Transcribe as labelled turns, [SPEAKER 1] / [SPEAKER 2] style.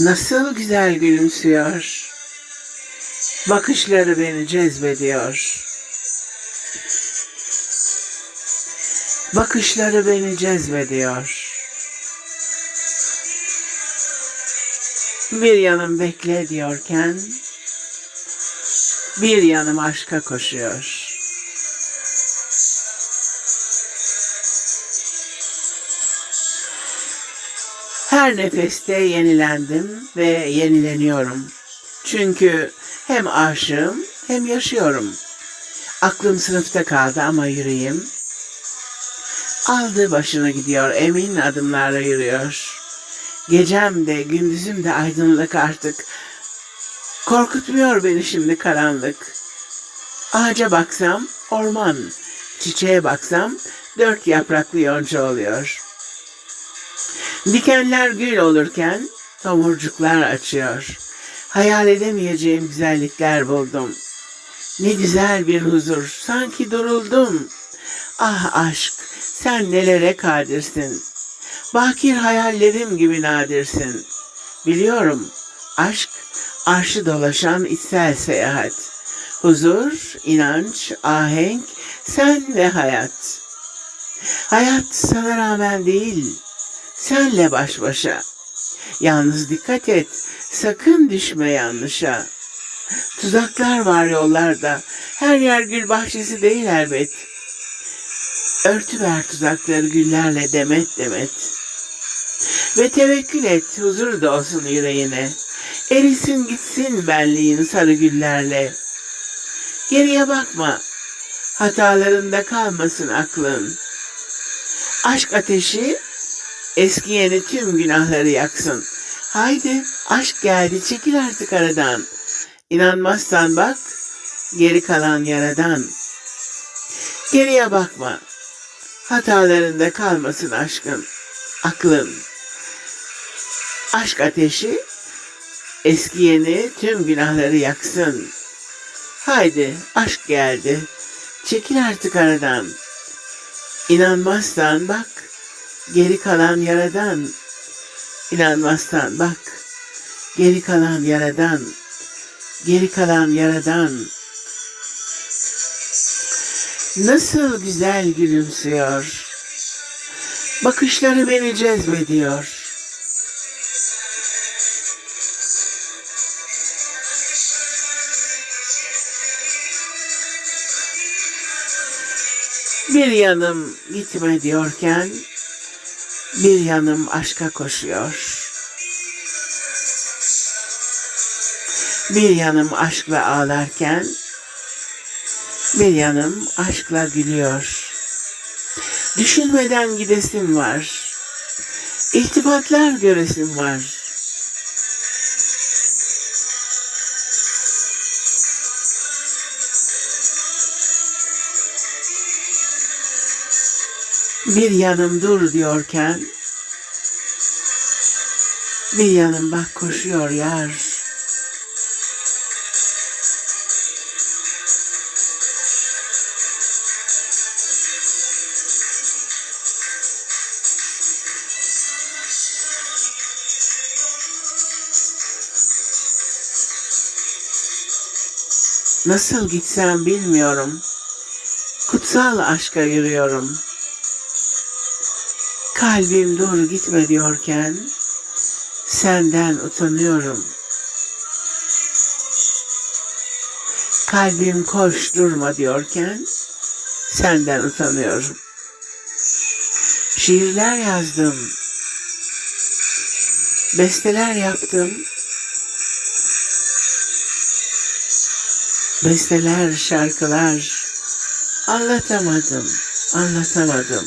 [SPEAKER 1] Nasıl güzel gülümsüyor. Bakışları beni cezbediyor. Bakışları beni cezbediyor. Bir yanım bekle diyorken bir yanım aşka koşuyor. Her nefeste yenilendim ve yenileniyorum. Çünkü hem aşığım hem yaşıyorum. Aklım sınıfta kaldı ama yüreğim aldı başını gidiyor, emin adımlarla yürüyor. Gecem de gündüzüm de aydınlık artık. Korkutmuyor beni şimdi karanlık. Ağaca baksam orman, çiçeğe baksam dört yapraklı yonca oluyor. Dikenler gül olurken tomurcuklar açıyor. Hayal edemeyeceğim güzellikler buldum. Ne güzel bir huzur, sanki duruldum. Ah aşk, sen nelere kadirsin. Bakir hayallerim gibi nadirsin. Biliyorum, aşk, arşı dolaşan içsel seyahat. Huzur, inanç, ahenk, sen ve hayat. Hayat sana rağmen değil, senle baş başa. Yalnız dikkat et, sakın düşme yanlışa. Tuzaklar var yollarda, her yer gül bahçesi değil elbet. Örtüver tuzakları güllerle demet demet. Ve tevekkül et, huzur da olsun yüreğine. Erisin gitsin benliğin sarı güllerle. Geriye bakma, hatalarında kalmasın aklın. Aşk ateşi eski yeni tüm günahları yaksın. Haydi aşk geldi çekil artık aradan. İnanmazsan bak geri kalan yaradan. Geriye bakma. Hatalarında kalmasın aşkın, aklın. Aşk ateşi eski yeni tüm günahları yaksın. Haydi aşk geldi. Çekil artık aradan. İnanmazsan bak geri kalan yaradan. İnanmazsan bak geri kalan yaradan. Geri kalan yaradan. Nasıl güzel gülümsüyor. Bakışları beni cezbediyor. Bir yanım gitme diyorken bir yanım aşka koşuyor. Bir yanım aşkla ağlarken bir yanım aşkla gülüyor. Düşünmeden gidesim var. İltifatlar göresim var. Bir yanım dur diyorken bir yanım bak koşuyor yar. Nasıl gitsem bilmiyorum. Kutsal aşka yürüyorum. Kalbim dur gitme diyorken senden utanıyorum. Kalbim koş durma diyorken senden utanıyorum. Şiirler yazdım. Besteler yaptım. Besteler, şarkılar anlatamadım, anlatamadım.